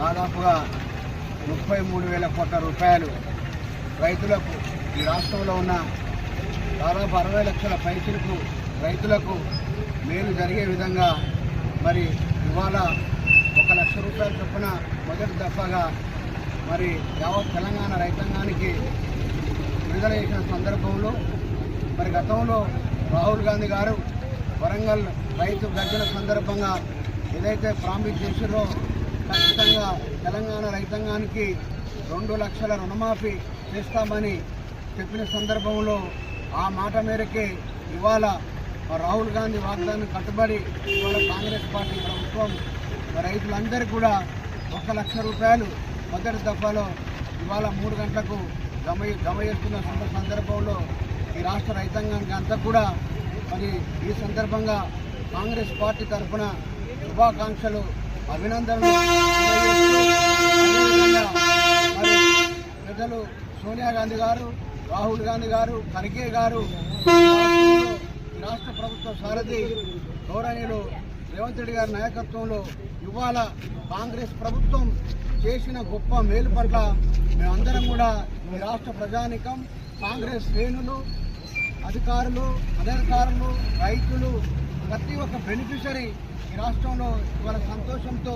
దాదాపుగా ముప్పై మూడు వేల కోట్ల రూపాయలు రైతులకు ఈ రాష్ట్రంలో ఉన్న దాదాపు అరవై లక్షల పైసలకు రైతులకు మేలు జరిగే విధంగా మరి ఇవాళ ఒక లక్ష రూపాయల చొప్పున మొదటి దఫాగా మరి యావత్ తెలంగాణ రైతాంగానికి విడుదల చేసిన సందర్భంలో మరి గతంలో రాహుల్ గాంధీ గారు వరంగల్ రైతు గర్జన సందర్భంగా ఏదైతే ప్రామిస్ చేసిరో ఖచ్చితంగా తెలంగాణ రైతాంగానికి రెండు లక్షల రుణమాఫీ చేస్తామని చెప్పిన సందర్భంలో ఆ మాట మేరకే ఇవాళ రాహుల్ గాంధీ వాగ్దానం కట్టుబడి ఇవాళ కాంగ్రెస్ పార్టీ ప్రభుత్వం రైతులందరూ కూడా ఒక లక్ష రూపాయలు మొదటి దఫాలో ఇవాళ మూడు గంటలకు జమ జమ చేస్తున్న సందర్భంలో ఈ రాష్ట్ర రైతాంగానికి అంతా కూడా మరి ఈ సందర్భంగా కాంగ్రెస్ పార్టీ తరఫున శుభాకాంక్షలు అభినందనలు. తెలియజేస్తూ మరి సోనియా గాంధీ గారు రాహుల్ గాంధీ గారు ఖర్గే గారు రాష్ట్ర ప్రభుత్వ సారథి గౌరవనీయులు రేవంత్ రెడ్డి గారి నాయకత్వంలో ఇవాళ కాంగ్రెస్ ప్రభుత్వం చేసిన గొప్ప మేలు పట్ల మేమందరం కూడా ఈ రాష్ట్ర ప్రజానికం కాంగ్రెస్ శ్రేణులు అధికారులు అనధికారులు రైతులు ప్రతి ఒక్క బెనిఫిషరీ ఈ రాష్ట్రంలో ఇవాళ సంతోషంతో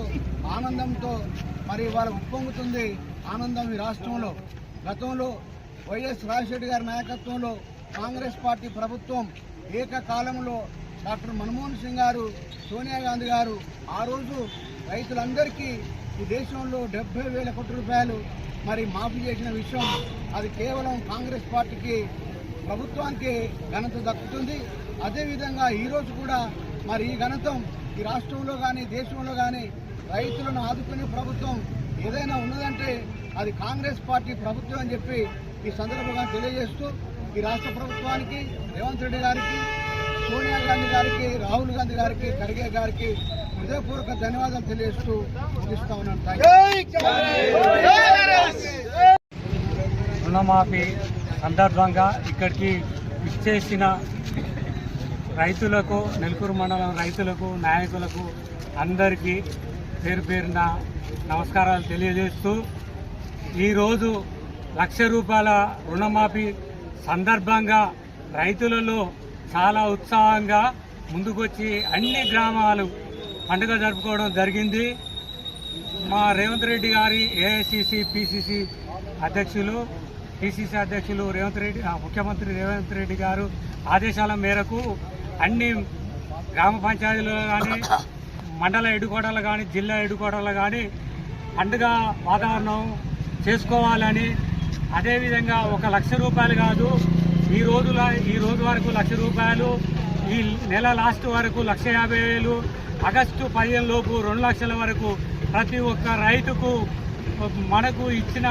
ఆనందంతో మరి ఇవాళ ఉప్పొంగుతుంది ఆనందం ఈ రాష్ట్రంలో. గతంలో వైఎస్ రాజశేఖర్ గారి నాయకత్వంలో కాంగ్రెస్ పార్టీ ప్రభుత్వం ఏకకాలంలో డాక్టర్ మన్మోహన్ సింగ్ గారు సోనియా గాంధీ గారు ఆ రోజు రైతులందరికీ ఈ దేశంలో డెబ్బై వేల కోట్ల రూపాయలు మరి మాఫీ చేసిన విషయం అది కేవలం కాంగ్రెస్ పార్టీకి ప్రభుత్వానికి ఘనత దక్కుతుంది అదేవిధంగా ఈరోజు కూడా మరి ఈ ఘనతం ఈ రాష్ట్రంలో కానీ దేశంలో కానీ రైతులను ఆదుకునే ప్రభుత్వం ఏదైనా ఉన్నదంటే అది కాంగ్రెస్ పార్టీ ప్రభుత్వం అని చెప్పి ఈ సందర్భంగా తెలియజేస్తూ ఈ రాష్ట్ర ప్రభుత్వానికి రేవంత్ రెడ్డి గారికి సోనియా గాంధీ గారికి రాహుల్ గాంధీ గారికి ఖర్గే గారికి హృదయపూర్వక ధన్యవాదాలు తెలియజేస్తూ ముగిస్తా ఉన్నాను రుణమాఫీ సందర్భంగా ఇక్కడికి ఇచ్చేసిన రైతులకు నెలకూరు మండలం రైతులకు నాయకులకు అందరికీ పేరు పేరున నమస్కారాలు తెలియజేస్తూ ఈరోజు లక్ష రూపాయల రుణమాఫీ సందర్భంగా రైతులలో చాలా ఉత్సాహంగా ముందుకొచ్చి అన్ని గ్రామాలు పండుగ జరుపుకోవడం జరిగింది. మా రేవంత్ రెడ్డి గారి ఏఐసిసి పిసిసి అధ్యక్షులు పిసిసి అధ్యక్షులు రేవంత్ రెడ్డి ముఖ్యమంత్రి రేవంత్ రెడ్డి గారు ఆదేశాల మేరకు అన్ని గ్రామ పంచాయతీలలో కానీ మండల ఎడుకోటలు కానీ జిల్లా ఎడుకోటలు కానీ పండుగ వాతావరణం చేసుకోవాలని అదేవిధంగా ఒక లక్ష రూపాయలు కాదు ఈ రోజుల ఈ రోజు వరకు లక్ష రూపాయలు ఈ నెల లాస్ట్ వరకు లక్ష యాభై వేలు ఆగస్టు పదిహేను లోపు రెండు లక్షల వరకు ప్రతి ఒక్క రైతుకు మనకు ఇచ్చిన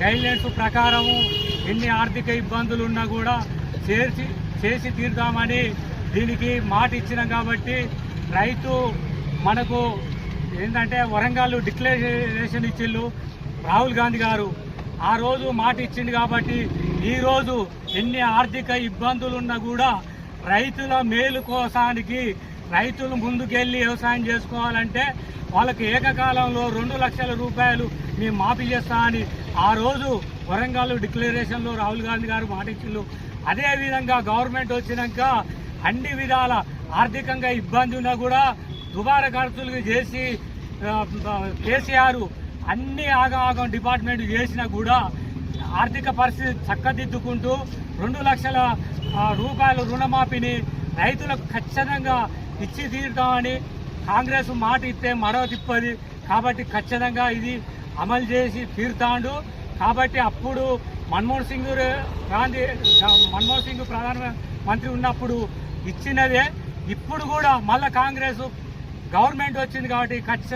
గైడ్లైన్స్ ప్రకారము ఎన్ని ఆర్థిక ఇబ్బందులు ఉన్నా కూడా చేర్చి చేసి తీరుదామని దీనికి మాట ఇచ్చినాం కాబట్టి రైతు మనకు ఏంటంటే వరంగల్ డిక్లరేషన్ ఇచ్చిళ్ళు. రాహుల్ గాంధీ గారు ఆ రోజు మాట ఇచ్చింది కాబట్టి ఈరోజు ఎన్ని ఆర్థిక ఇబ్బందులు ఉన్నా కూడా రైతుల మేలు కోసానికి రైతులు ముందుకెళ్ళి వ్యవసాయం చేసుకోవాలంటే వాళ్ళకి ఏకకాలంలో రెండు లక్షల రూపాయలు మేము మాఫీ చేస్తా అని ఆ రోజు వరంగల్ డిక్లరేషన్లో రాహుల్ గాంధీ గారు మాటించు అదేవిధంగా గవర్నమెంట్ వచ్చినాక అన్ని విధాల ఆర్థికంగా ఇబ్బంది ఉన్నా కూడా దుబారా ఖర్చులు చేసి కేసీఆర్ అన్ని ఆగం ఆగం డిపార్ట్మెంట్ చేసినా కూడా ఆర్థిక పరిస్థితి చక్కదిద్దుకుంటూ రెండు లక్షల రూపాయల రుణమాఫీని రైతులకు ఖచ్చితంగా ఇచ్చి తీరుతామని కాంగ్రెస్ మాట ఇస్తే మరో తిప్పది. కాబట్టి ఖచ్చితంగా ఇది అమలు చేసి తీరుతాండు. కాబట్టి అప్పుడు మన్మోహన్ సింగ్ గాంధీ మన్మోహన్ సింగ్ ప్రధాన మంత్రి ఉన్నప్పుడు ఇచ్చినదే. ఇప్పుడు కూడా మళ్ళా కాంగ్రెస్ గవర్నమెంట్ వచ్చింది కాబట్టి ఖచ్చితంగా